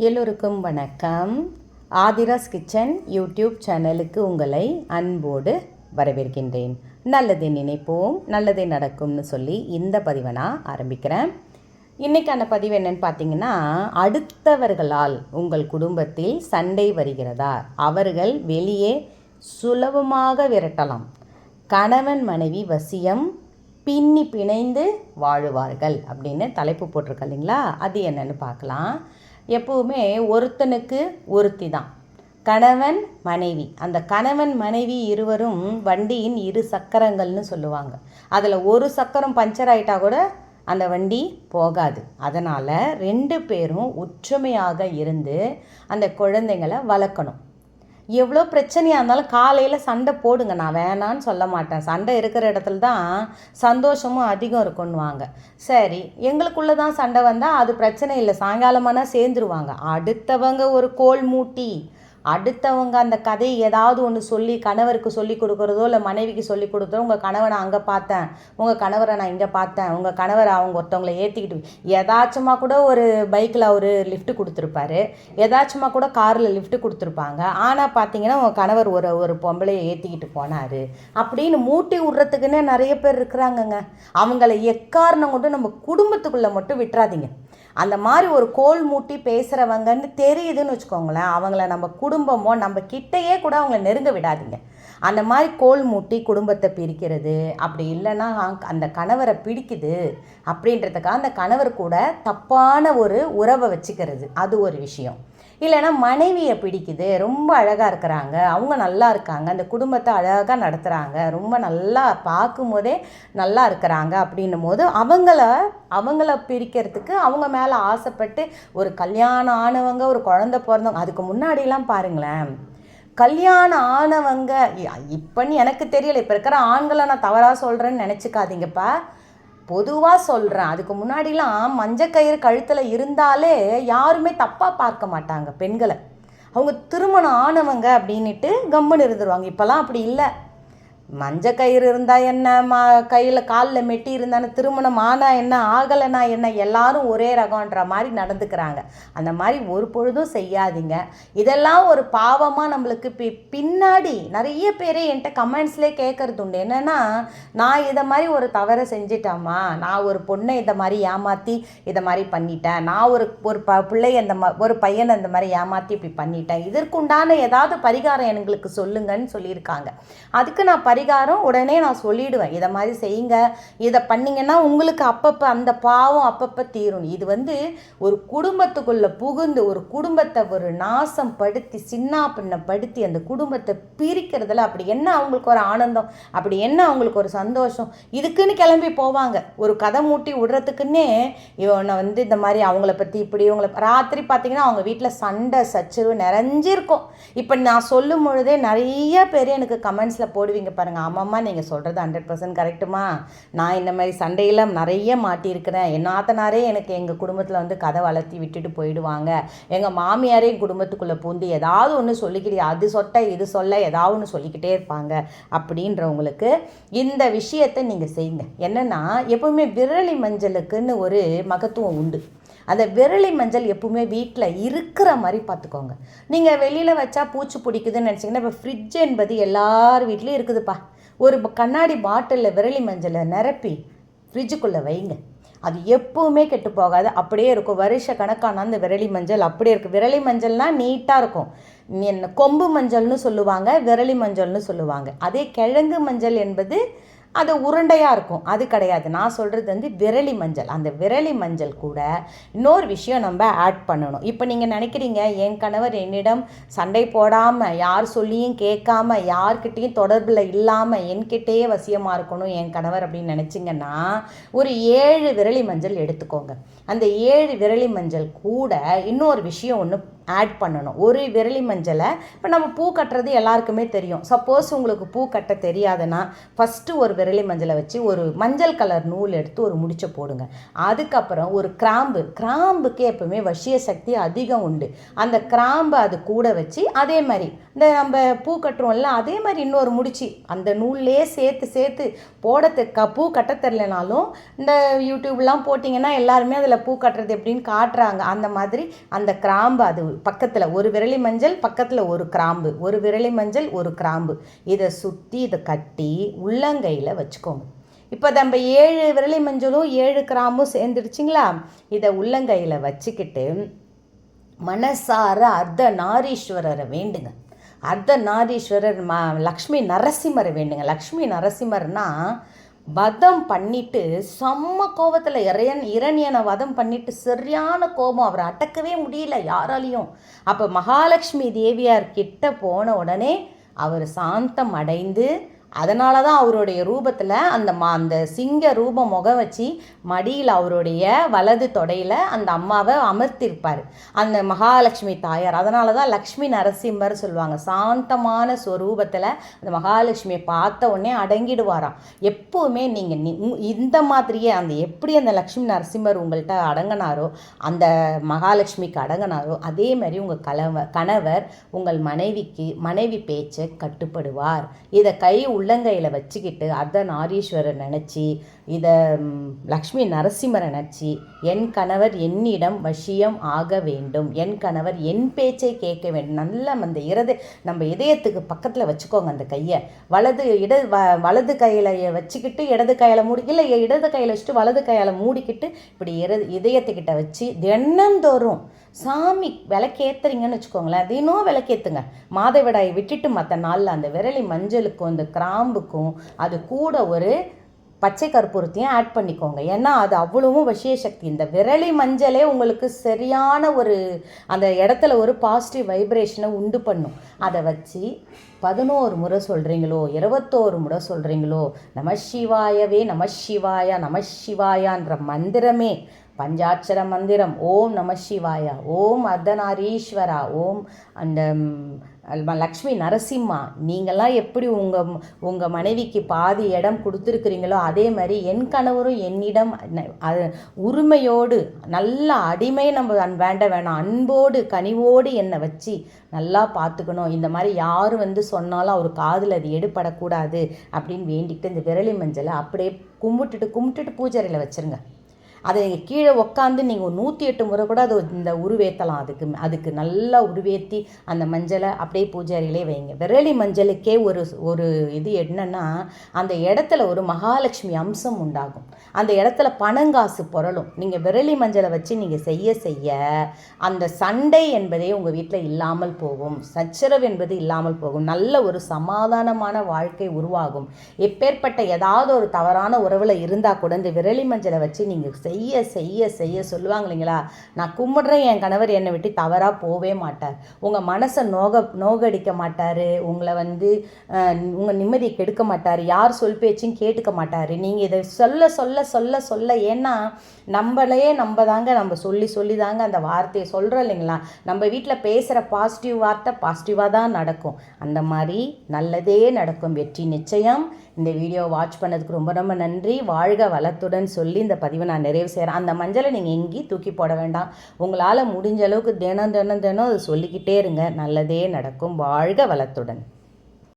எல்லோருக்கும் வணக்கம். Aadhira's kitchen YouTube சேனலுக்கு உங்களை அன்போடு வரவேற்கின்றேன். நல்லதை நினைப்போம் நல்லதே நடக்கும்னு சொல்லி இந்த பதிவை நான் ஆரம்பிக்கிறேன். இன்றைக்கான பதிவு என்னென்னு பார்த்தீங்கன்னா அடுத்தவர்களால் உங்கள் குடும்பத்தில் சண்டை வருகிறதா? அவர்கள் வெளியே சுலபமாக விரட்டலாம். கணவன் மனைவி வசியம் பின்னி பிணைந்து வாழுவார்கள் அப்படின்னு தலைப்பு போட்டிருக்க இல்லைங்களா? அது என்னன்னு பார்க்கலாம். எப்போவுமே ஒருத்தனுக்கு ஒருத்தி தான் கணவன் மனைவி. அந்த கணவன் மனைவி இருவரும் வண்டியின் இரு சக்கரங்கள்னு சொல்லுவாங்க. அதில் ஒரு சக்கரம் பஞ்சர் ஆகிட்டா கூட அந்த வண்டி போகாது. அதனால் ரெண்டு பேரும் ஒற்றுமையாக இருந்து அந்த குழந்தைங்களை வளர்க்கணும். எவ்வளோ பிரச்சனையாக இருந்தாலும் காலையில் சண்டை போடுங்க. நான் வேணான்னு சொல்ல மாட்டேன். சண்டை இருக்கிற இடத்துல தான் சந்தோஷமும் அதிகம் இருக்குன்னுவாங்க. சரி எங்களுக்குள்ளே தான் சண்டை வந்தால் அது பிரச்சனை இல்லை. சாயங்காலமானால் சேர்ந்துருவாங்க. அடுத்தவங்க ஒரு கோல் மூட்டி. அடுத்தவங்க அந்த கதையை ஏதாவது ஒன்று சொல்லி கணவருக்கு சொல்லி கொடுக்குறதோ இல்லை மனைவிக்கு சொல்லி கொடுத்தோ உங்கள் கணவனை அங்கே பார்த்தேன். உங்கள் கணவரை நான் இங்கே பார்த்தேன். உங்கள் கணவரை அவங்க ஒருத்தவங்களை ஏற்றிக்கிட்டு ஏதாச்சுமா கூட ஒரு பைக்கில் அவர் லிஃப்ட் கொடுத்துருப்பாரு. ஏதாச்சுமா கூட காரில் லிஃப்ட் கொடுத்துருப்பாங்க. ஆனால் பார்த்தீங்கன்னா உங்கள் கணவர் ஒரு ஒரு பொம்பளையை ஏற்றிக்கிட்டு போனார். அப்படின்னு மூட்டி விட்றதுக்குன்னே நிறைய பேர் இருக்கிறாங்கங்க. அவங்கள எக்காரணம் கொண்டு நம்ம குடும்பத்துக்குள்ளே மட்டும் விட்டுறாதீங்க. அந்த மாதிரி ஒரு கோல் மூட்டி பேசுகிறவங்கன்னு தெரியுதுன்னு வச்சுக்கோங்களேன் அவங்கள நம்ம குடும்பமோ நம்ம கிட்டேயே கூட அவங்கள நெருங்க விடாதீங்க. அந்த மாதிரி கோல் மூட்டி குடும்பத்தை பிரிக்கிறது அப்படி இல்லைன்னா அந்த கணவரை பிடிக்குது அப்படின்றதுக்காக அந்த கணவர் கூட தப்பான ஒரு உறவை வச்சுக்கிறது அது ஒரு விஷயம். இல்லைன்னா மனைவியை பிடிக்குது ரொம்ப அழகாக இருக்கிறாங்க அவங்க நல்லா இருக்காங்க அந்த குடும்பத்தை அழகாக நடத்துகிறாங்க ரொம்ப நல்லா பார்க்கும்போதே நல்லா இருக்கிறாங்க அப்படின்னும் போது அவங்கள அவங்கள பிரிக்கிறதுக்கு அவங்க மேலே ஆசைப்பட்டு ஒரு கல்யாணம் ஆனவங்க ஒரு குழந்த பிறந்தவங்க அதுக்கு முன்னாடிலாம் பாருங்களேன். கல்யாணம் ஆனவங்க இப்போன்னு எனக்கு தெரியல இப்போ இருக்கிற ஆண்களை நான் தவறாக சொல்கிறேன்னு நினச்சிக்காதீங்கப்பா. பொதுவாக சொல்கிறேன் அதுக்கு முன்னாடிலாம் மஞ்சக்கயிறு கழுத்தில் இருந்தாலே யாருமே தப்பாக பார்க்க மாட்டாங்க பெண்களை. அவங்க திருமணம் ஆனவங்க அப்படின்ட்டு கம்முன்னு இருந்துருவாங்க. இப்போல்லாம் அப்படி இல்லை. மஞ்ச கயிறு இருந்தால் என்ன? மா கையில் காலில் மெட்டி இருந்தானே திருமணம் ஆனால் என்ன ஆகலைனா என்ன? எல்லாரும் ஒரே ரகம்ன்ற மாதிரி நடந்துக்கிறாங்க. அந்த மாதிரி ஒரு பொழுதும் செய்யாதீங்க. இதெல்லாம் ஒரு பாவமாக நம்மளுக்கு பி பின்னாடி நிறைய பேர் என்கிட்ட கமெண்ட்ஸ்லேயே கேட்குறது உண்டு. என்னென்னா நான் இதை மாதிரி ஒரு தவறை செஞ்சிட்டேம்மா. நான் ஒரு பொண்ணை இதை மாதிரி ஏமாற்றி இதை மாதிரி பண்ணிட்டேன். நான் ஒரு ஒரு ப பிள்ளை அந்த ம ஒரு பையனை அந்த மாதிரி ஏமாற்றி இப்படி பண்ணிட்டேன். இதற்குண்டான ஏதாவது பரிகாரம் எங்களுக்கு சொல்லுங்கன்னு சொல்லியிருக்காங்க. அதுக்கு நான் பரிகாரம் உடனே நான் சொல்லிடுவேன். இதை மாதிரி செய்யுங்க. இதை பண்ணிங்கன்னா உங்களுக்கு அப்பப்போ அந்த பாவம் அப்பப்போ தீரும். இது வந்து ஒரு குடும்பத்துக்குள்ளே புகுந்து ஒரு குடும்பத்தை ஒரு நாசம் படுத்தி சின்ன படுத்தி அந்த குடும்பத்தை பிரிக்கிறதுல அப்படி என்ன அவங்களுக்கு ஒரு ஆனந்தம்? அப்படி என்ன அவங்களுக்கு ஒரு சந்தோஷம்? இதுக்குன்னு கிளம்பி போவாங்க. ஒரு கதை மூட்டி விடுறதுக்குன்னே இவனை வந்து இந்த மாதிரி அவங்கள பற்றி இப்படி இவங்களை ராத்திரி பார்த்தீங்கன்னா அவங்க வீட்டில் சண்டை சச்சரவு நிறைஞ்சிருக்கும். இப்போ நான் சொல்லும் பொழுதே நிறைய பேர் எனக்கு கமெண்ட்ஸில் போடுவீங்க பாருங்கள் ஆமாம்மா நீங்கள் சொல்கிறது ஹண்ட்ரட் பர்சன்ட் கரெக்டுமா நான் இந்த மாதிரி சண்டையில் நிறைய மாட்டியிருக்கிறேன். என் நாத்தனாரே எனக்கு எங்கள் குடும்பத்தில் வந்து கதை வளர்த்தி விட்டுட்டு போயிடுவாங்க. எங்கள் மாமியாரே என் குடும்பத்துக்குள்ளே பூந்து ஏதாவது ஒன்று சொல்லிக்கிட்டு அது சொட்ட இது சொல்ல ஏதாவது ஒன்று சொல்லிக்கிட்டே இருப்பாங்க அப்படின்றவங்களுக்கு இந்த விஷயத்தை நீங்கள் செய்யுங்க. என்னென்னா எப்போவுமே விரலி மஞ்சளுக்குன்னு ஒரு மகத்துவம் உண்டு. அந்த விரலி மஞ்சள் எப்பவுமே வீட்டில் இருக்கிற மாதிரி பார்த்துக்கோங்க. நீங்கள் வெளியில் வச்சா பூச்சி பிடிக்குதுன்னு நினச்சிங்கன்னா இப்போ ஃப்ரிட்ஜ் என்பது எல்லார் வீட்லேயும் இருக்குதுப்பா. ஒரு கண்ணாடி பாட்டிலில் விரலி மஞ்சளை நிரப்பி ஃப்ரிட்ஜுக்குள்ளே வைங்க. அது எப்பவுமே கெட்டு போகாது. அப்படியே இருக்கும். வருஷ கணக்கான அந்த விரலி மஞ்சள் அப்படியே இருக்கும். விரலி மஞ்சள்னால் நீட்டாக இருக்கும். என்ன கொம்பு மஞ்சள்னு சொல்லுவாங்க விரலி மஞ்சள்னு சொல்லுவாங்க. அதே கிழங்கு மஞ்சள் என்பது அது உருண்டையாக இருக்கும். அது கிடையாது. நான் சொல்கிறது வந்து விரலி மஞ்சள். அந்த விரலி மஞ்சள் கூட இன்னொரு விஷயம் நம்ம ஆட் பண்ணணும். இப்போ நீங்கள் நினைக்கிறீங்க என் கணவர் என்னிடம் சண்டை போடாமல் யார் சொல்லியும் கேட்காம யார்கிட்டேயும் தொடர்பில் இல்லாமல் என்கிட்டயே வசியமாக இருக்கணும் என் கணவர் அப்படின்னு நினச்சிங்கன்னா ஒரு ஏழு விரலி மஞ்சள் எடுத்துக்கோங்க. அந்த ஏழு விரலி மஞ்சள் கூட இன்னொரு விஷயம் ஒன்று ஆட் பண்ணணும். ஒரு விரலி மஞ்சளை இப்போ நம்ம பூ கட்டுறது எல்லாருக்குமே தெரியும். சப்போஸ் உங்களுக்கு பூ கட்ட தெரியாதுன்னா ஃபஸ்ட்டு ஒரு விரலி மஞ்சளை வச்சு ஒரு மஞ்சள் கலர் நூல் எடுத்து ஒரு முடிச்ச போடுங்க. அதுக்கப்புறம் ஒரு கிராம்பு. கிராம்புக்கு எப்பவுமே வசிய சக்தி அதிகம் உண்டு. அந்த கிராம்பு அது கூட வச்சு அதே மாதிரி இந்த நம்ம பூ கட்டுறோம்ல அதே மாதிரி இன்னொரு முடிச்சு அந்த நூல்லே சேர்த்து சேர்த்து போட பூ கட்ட தெரிலனாலும் இந்த யூடியூப்லாம் போட்டிங்கன்னா எல்லாருமே அதில் பூ கட்டுறது எப்படின்னு காட்டுறாங்க. அந்த மாதிரி அந்த கிராம்பு அது பக்கத்தில் ஒரு விரலி மஞ்சள் பக்கத்தில் ஒரு கிராம்பு. ஒரு விரலி மஞ்சள் ஒரு கிராம்பு. இதை சுற்றி இதை கட்டி உள்ளங்கையில் வச்சுக்கோங்க. இப்போ நம்ம ஏழு விரலி மஞ்சளும் ஏழு கிராம்பும் சேர்ந்துடுச்சிங்களா? இதை உள்ளங்கையில் வச்சுக்கிட்டு மனசார அர்த்த நாரீஸ்வரரை வேண்டுங்க. அர்த்த நாரீஸ்வரர் ம லக்ஷ்மி நரசிம்மரை வேண்டுங்க. லக்ஷ்மி நரசிம்மர்னால் வதம் பண்ணிட்டு செம்ம கோபத்தில் இறையன் இரணியனை வதம் பண்ணிட்டு சரியான கோபம். அவரை அடக்கவே முடியல யாராலையும். அப்போ மகாலட்சுமி தேவியார் கிட்ட போன உடனே அவர் சாந்தம் அடைந்து அதனால தான் அவருடைய ரூபத்தில் அந்த மா அந்த சிங்க ரூபம் முகம் வச்சு மடியில் அவருடைய வலது தொடையில் அந்த அம்மாவை அமர்த்திருப்பார். அந்த மகாலட்சுமி தாயார். அதனால தான் லக்ஷ்மி நரசிம்மர் சொல்லுவாங்க. சாந்தமான ஸ்வரூபத்தில் அந்த மகாலட்சுமியை பார்த்த உடனே அடங்கிடுவாராம். எப்போவுமே நீங்கள் இந்த மாதிரியே அந்த எப்படி அந்த லக்ஷ்மி நரசிம்மர் உங்கள்கிட்ட அடங்கினாரோ அந்த மகாலட்சுமிக்கு அடங்கினாரோ அதே மாதிரி உங்கள் கலவ கணவர் உங்கள் மனைவிக்கு மனைவி பேச்சை கட்டுப்படுவார். இதை கை உள்ளங்கையில் வச்சுக்கிட்டு அர்த்தநாரீஸ்வரர் நினச்சி இதை லக்ஷ்மி நரசிம்மரை நினச்சி என் கணவர் என்னிடம் வசியம் ஆக வேண்டும். என் கணவர் என் பேச்சை கேட்க வேண்டும். நல்ல அந்த இறது நம்ம இதயத்துக்கு பக்கத்தில் வச்சுக்கோங்க அந்த கையை. வலது இட வ வலது கையில் வச்சுக்கிட்டு இடது கையில் மூடி இல்லை இடது கையில் வச்சுட்டு வலது கையால் மூடிக்கிட்டு இப்படி இற இதயத்துக்கிட்ட வச்சு தினந்தோறும் சாமி விளக்கேத்துறீங்கன்னு வச்சுக்கோங்களேன் தினம் விளக்கேத்துங்க. மாதவிடாயை விட்டுட்டு மற்ற நாளில் அந்த விரலி மஞ்சளுக்கும் அந்த கிராம்புக்கும் அது கூட ஒரு பச்சை கற்பூரத்தையும் ஆட் பண்ணிக்கோங்க. ஏன்னா அது அவ்வளவும் வசிய சக்தி இந்த விரலி மஞ்சளே உங்களுக்கு சரியான ஒரு அந்த இடத்துல ஒரு பாசிட்டிவ் வைப்ரேஷனை உண்டு பண்ணும். அதை வச்சு பதினோரு முறை சொல்கிறீங்களோ இருபத்தோரு முறை சொல்கிறீங்களோ நம சிவாயவே நம சிவாயா நம சிவாயான்ற மந்திரமே. பஞ்சாட்சர மந்திரம். ஓம் நம சிவாயா. ஓம் அர்த்தநாரீஸ்வரா. ஓம் அந்த லக்ஷ்மி நரசிம்மா நீங்களாம் எப்படி உங்கள் உங்கள் மனைவிக்கு பாதி இடம் கொடுத்துருக்குறீங்களோ அதே மாதிரி என் கணவரும் என்னிடம் அது உரிமையோடு நல்ல அடிமை நம்ம அன் வேண்ட வேணாம். அன்போடு கனிவோடு என்னை வச்சு நல்லா பார்த்துக்கணும். இந்த மாதிரி யார் வந்து சொன்னாலும் அவர் காதில் அது எடுபடக்கூடாது அப்படின்னு வேண்டிக்கிட்டு இந்த விரலி மஞ்சளை அப்படியே கும்பிட்டுட்டு கும்பிட்டுட்டு பூஜைறையில் வச்சுருங்க. அதை நீங்கள் கீழே உக்காந்து நீங்கள் நூற்றி எட்டு முறை கூட அது இந்த உருவேற்றலாம் அதுக்கு அதுக்கு நல்லா உருவேற்றி அந்த மஞ்சளை அப்படியே பூஜாரியிலே வைங்க. விரலி மஞ்சளுக்கே ஒரு ஒரு இது என்னன்னா அந்த இடத்துல ஒரு மகாலட்சுமி அம்சம் உண்டாகும். அந்த இடத்துல பணங்காசு புரளும் நீங்கள் விரலி மஞ்சளை வச்சு நீங்கள் செய்ய செய்ய அந்த சண்டை என்பதே உங்கள் வீட்டில் இல்லாமல் போகும். சச்சரவு என்பது இல்லாமல் போகும். நல்ல ஒரு சமாதானமான வாழ்க்கை உருவாகும். எப்பேற்பட்ட ஏதாவது ஒரு தவறான உறவில் இருந்தால் கூட இந்த விரலி மஞ்சளை வச்சு நீங்கள் செய்ய செய்ய செய்ய சொல்லுவாங்க இல்லைங்களா? நான் கும்பிடுறேன் என் கணவர் என்னை விட்டு தவறாக போவே மாட்டார். உங்கள் மனசை நோக நோகடிக்க மாட்டார். உங்களை வந்து உங்கள் நிம்மதியை கெடுக்க மாட்டார். யார் சொல் பேச்சும் கேட்டுக்க மாட்டார். நீங்கள் இதை சொல்ல சொல்ல சொல்ல சொல்ல ஏன்னா நம்மளையே நம்ம தாங்க நம்ம சொல்லி சொல்லி தாங்க அந்த வார்த்தையை சொல்கிறோம் இல்லைங்களா? நம்ம வீட்டில் பேசுகிற பாசிட்டிவ் வார்த்தை பாசிட்டிவாக தான் நடக்கும். அந்த மாதிரி நல்லதே நடக்கும். வெற்றி நிச்சயம். இந்த வீடியோ வாட்ச் பண்ணதுக்கு ரொம்ப ரொம்ப நன்றி. வாழ்க வளத்துடன் சொல்லி இந்த பதிவை நான் நிறைய நிறைவு செய்கிறேன் அந்த மஞ்சளை நீங்கள் எங்கேயும் தூக்கி போட வேண்டாம். உங்களால் முடிஞ்ச அளவுக்கு தினம் தினம் தினம் அது சொல்லிக்கிட்டே இருங்க. நல்லதே நடக்கும். வாழ்க வளத்துடன்.